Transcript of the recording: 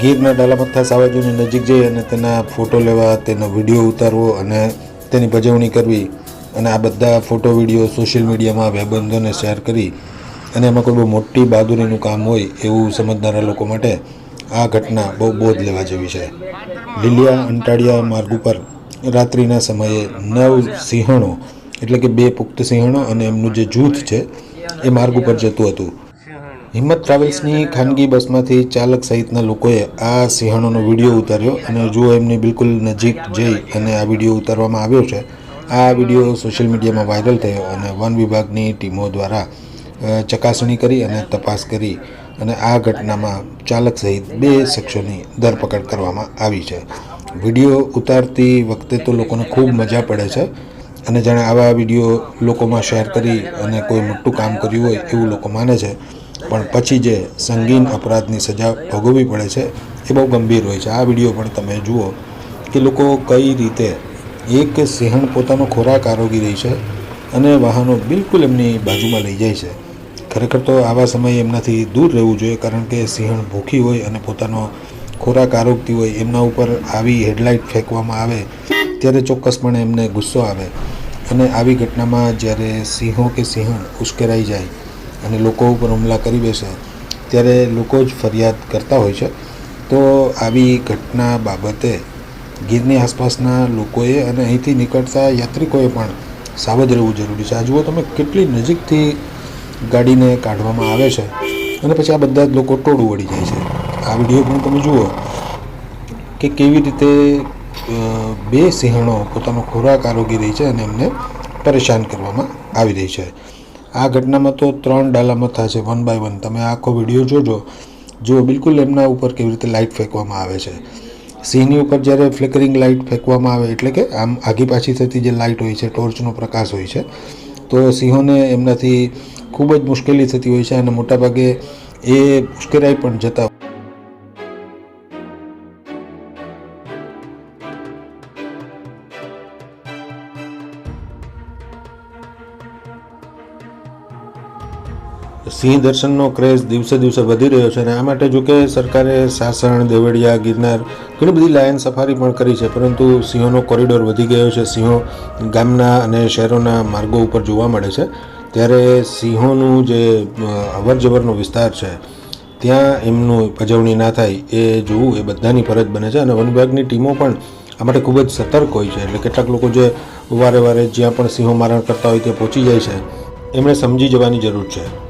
ગીરના ડાલામથ્થા સાવાજોની નજીક જઈ અને તેના ફોટો લેવા, તેનો વીડિયો ઉતારવો અને તેની ભજવણી કરવી અને આ બધા ફોટો, વીડિયો સોશિયલ મીડિયામાં વેબંધોને શેર કરી અને એમાં કોઈ બહુ મોટી બહાદુરીનું કામ હોય એવું સમજનારા લોકો માટે આ ઘટના બહુ બોધ લેવા જેવી છે. લીલિયા અંટાળિયા માર્ગ ઉપર રાત્રિના સમયે નવ સિંહણો, એટલે કે બે પુખ્ત સિંહણો અને એમનું જે જૂથ છે, એ માર્ગ ઉપર જતું હતું. હિંમત ટ્રાવેલ્સની ખાનગી બસમાંથી ચાલક સહિતના લોકોએ આ સિંહણોનો વીડિયો ઉતાર્યો અને જુઓ એમની બિલકુલ નજીક જઈ અને આ વીડિયો ઉતારવામાં આવ્યો છે આ વીડિયો સોશિયલ મીડિયામાં વાયરલ થયો અને વન વિભાગની ટીમો દ્વારા ચકાસણી કરી અને તપાસ કરી અને આ ઘટનામાં ચાલક સહિત બે શખ્સોની ધરપકડ કરવામાં આવી છે. વીડિયો ઉતારતી વખતે તો લોકોને ખૂબ મજા પડે છે અને જાણે આવા વીડિયો લોકોમાં શેર કરી અને કોઈ મોટું કામ કર્યું હોય એવું લોકો માને છે. પણ પછી જે સંગીન અપરાધની સજા ભોગવવી પડે છે, એ બહુ ગંભીર હોય છે. આ વીડિયો પણ તમે જુઓ કે લોકો કઈ રીતે એક સિંહણ પોતાનો ખોરાક આરોગી રહી છે અને વાહનો બિલકુલ એમની બાજુમાં લઈ જાય છે. ખરેખર તો આવા સમયે એમનાથી દૂર રહેવું જોઈએ, કારણ કે સિંહણ ભૂખી હોય અને પોતાનો ખોરાક આરોગતી હોય, એમના ઉપર આવી હેડલાઇટ ફેંકવામાં આવે ત્યારે ચોક્કસપણે એમને ગુસ્સો આવે. અને આવી ઘટનામાં જ્યારે સિંહો કે સિંહણ ઉશ્કેરાઈ જાય અને લોકો ઉપર હુમલા કરી બેસે, ત્યારે લોકો જ ફરિયાદ કરતા હોય છે. તો આવી ઘટના બાબતે ગીરની આસપાસના લોકોએ અને અહીંથી નીકળતા યાત્રિકોએ પણ સાવધ રહેવું જરૂરી છે. આ જુઓ તમે કેટલી નજીકથી ગાડીને કાઢવામાં આવે છે અને પછી આ બધા જ લોકો ટોળું વળી જાય છે. આ વીડિયો પણ તમે જુઓ કે કેવી રીતે બે સિંહણો પોતાનો ખોરાક આરોગી રહી છે અને એમને પરેશાન કરવામાં આવી રહી છે. આ ઘટનામાં તો ત્રણ ડાલામથા છે વન બાય વન તમે આખો વીડિયો જોજો. જો બિલકુલ એમના ઉપર કેવી રીતે લાઇટ ફેંકવામાં આવે છે. સિંહની ઉપર જ્યારે ફ્લિકરિંગ લાઇટ ફેંકવામાં આવે, એટલે કે આમ આગી પાછી થતી જે લાઇટ હોય છે ટોર્ચનો પ્રકાશ હોય છે, તો સિંહોને એમનાથી ખૂબ જ મુશ્કેલી થતી હોય છે અને મોટાભાગે એ ઉશ્કેરાઈ પણ જતા સિંહ દર્શનનો ક્રેઝ દિવસે દિવસે વધી રહ્યો છે અને આ માટે જો કે સરકારે સાસણ, દેવળિયા, ગિરનાર ઘણી બધી લાયન સફારી પણ કરી છે, પરંતુ સિંહોનો કોરિડોર વધી ગયો છે. સિંહો ગામના અને શહેરોના માર્ગો ઉપર જોવા મળે છે. ત્યારે સિંહોનું જે અવરજવરનો વિસ્તાર છે, ત્યાં એમનું પજવણી ના થાય એ જોવું એ બધાની ફરજ બને છે અને વન વિભાગની ટીમો પણ આ માટે ખૂબ જ સતર્ક હોય છે. એટલે કેટલાક લોકો જે વારે વારે જ્યાં પણ સિંહો મારણ કરતા હોય ત્યાં પહોંચી જાય છે. એમણે સમજી જવાની જરૂર છે.